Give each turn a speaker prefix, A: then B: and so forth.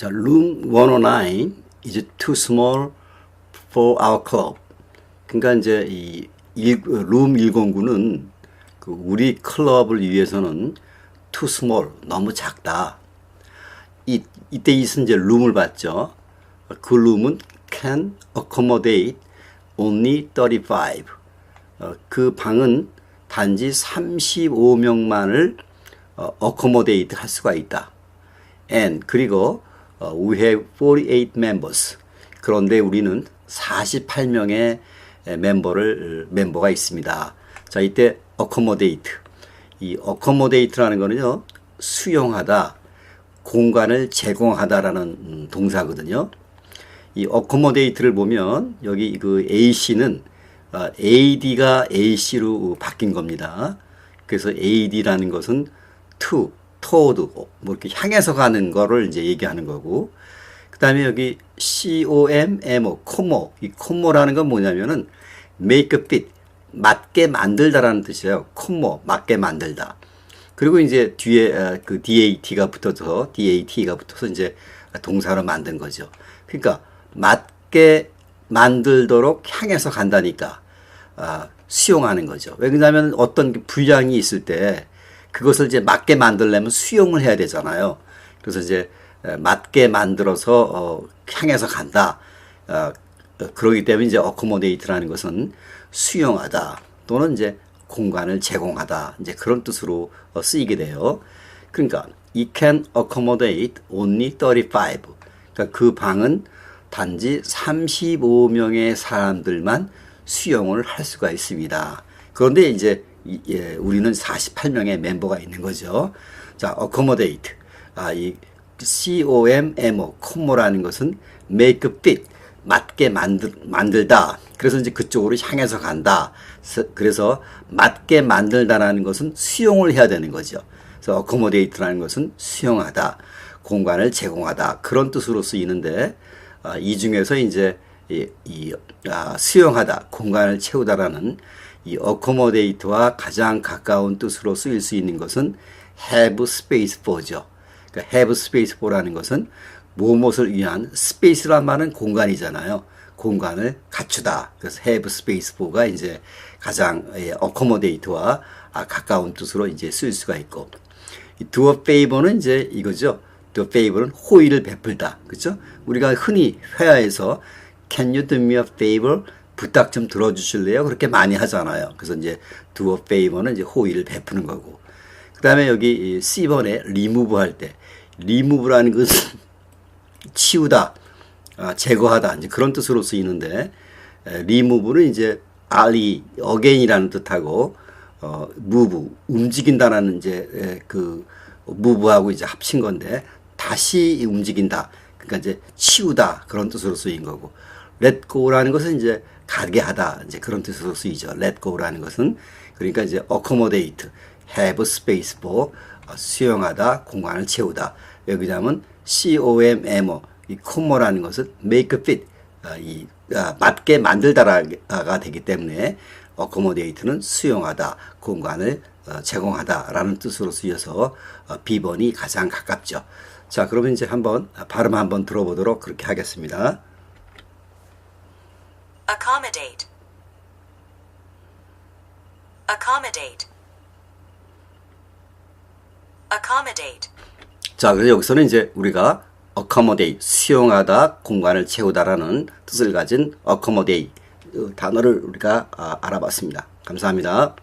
A: 자, room 109 is too small for our club. 그러니까 이제 이 일, 룸 109는 그 우리 클럽을 위해서는 too small 너무 작다. 이 이때 있은 이제 룸을 봤죠. 그 룸은 can accommodate only 35. 어, 그 방은 단지 35명만을 어, accommodate 할 수가 있다. and 그리고 어, we have 48 members. 그런데 우리는 48명의 멤버를 멤버가 있습니다. 자, 이때 accommodate. 이 accommodate라는 거는요. 수용하다, 공간을 제공하다라는 음, 동사거든요. 이 accommodate를 보면 여기 그 AC는 아, AD가 AC로 바뀐 겁니다. 그래서 AD라는 것은 to, toward, 뭐 이렇게 향해서 가는 거를 이제 얘기하는 거고, 그 다음에 여기 COM, MO, 코모. 이 코모라는 건 뭐냐면은 make fit, 맞게 만들다라는 뜻이에요. 코모, 맞게 만들다. 그리고 이제 뒤에 어, 그 DAT가 붙어서, DAT가 붙어서 이제 동사로 만든 거죠. 그러니까 맞게 만들도록 향해서 간다니까 아, 수용하는 거죠. 왜냐하면 어떤 불량이 있을 때 그것을 이제 맞게 만들려면 수용을 해야 되잖아요. 그래서 이제 맞게 만들어서 어, 향해서 간다. 어, 그러기 때문에 이제 어코모데이트라는 것은 수용하다 또는 이제 공간을 제공하다 이제 그런 뜻으로 어, 쓰이게 돼요. 그러니까 it can accommodate only 35. 그러니까 그 방은 단지 35명의 사람들만 수용을 할 수가 있습니다. 그런데 이제 예, 우리는 48명의 멤버가 있는 거죠. 자, accommodate. 아, 이 COM, MO, 콤모라는 것은 make fit. 맞게 만들, 만들다. 그래서 이제 그쪽으로 향해서 간다. 그래서 맞게 만들다라는 것은 수용을 해야 되는 거죠. 그래서 accommodate라는 것은 수용하다. 공간을 제공하다. 그런 뜻으로 쓰이는데, 아, 이 중에서 이제 이, 이 아, 수용하다, 공간을 채우다라는 이 accommodate와 가장 가까운 뜻으로 쓰일 수 있는 것은 have space for죠. 그러니까 have space for라는 것은 무엇을 위한 space란 말은 공간이잖아요. 공간을 갖추다. 그래서 have space for가 이제 가장 accommodate와 가까운 뜻으로 이제 쓸 수가 있고 do a favor는 이제 이거죠. do a favor는 호의를 베풀다. 그렇죠? 우리가 흔히 회화에서 can you do me a favor? 부탁 좀 들어주실래요? 그렇게 많이 하잖아요. 그래서 이제 do a favor는 이제 호의를 베푸는 거고. 그 다음에 여기 C번에 remove 할 때, remove라는 것은 치우다, 아, 제거하다, 이제 그런 뜻으로 쓰이는데, remove는 이제 ali, again이라는 뜻하고, 어, move, 움직인다라는 이제 에, 그 move하고 이제 합친 건데, 다시 움직인다. 그러니까 이제 치우다 그런 뜻으로 쓰인 거고 let go라는 것은 이제 가게 하다 이제 그런 뜻으로 쓰이죠. let go라는 것은 그러니까 이제 accommodate, have space for 어, 수용하다, 공간을 채우다. 여기 자면 com, mo 이 commo라는 것은 make fit 어, 이 아, 맞게 만들다가 되기 때문에 accommodate는 수용하다, 공간을 어, 제공하다라는 뜻으로 쓰여서 B번이 가장 가깝죠. 자, 그러면 이제 한번 발음 한번 들어보도록 그렇게 하겠습니다.
B: Accommodate accommodate accommodate
A: 자, 그래서 여기서는 이제 우리가 accommodate, 수용하다, 공간을 채우다라는 뜻을 가진 accommodate 단어를 우리가 알아봤습니다. 감사합니다.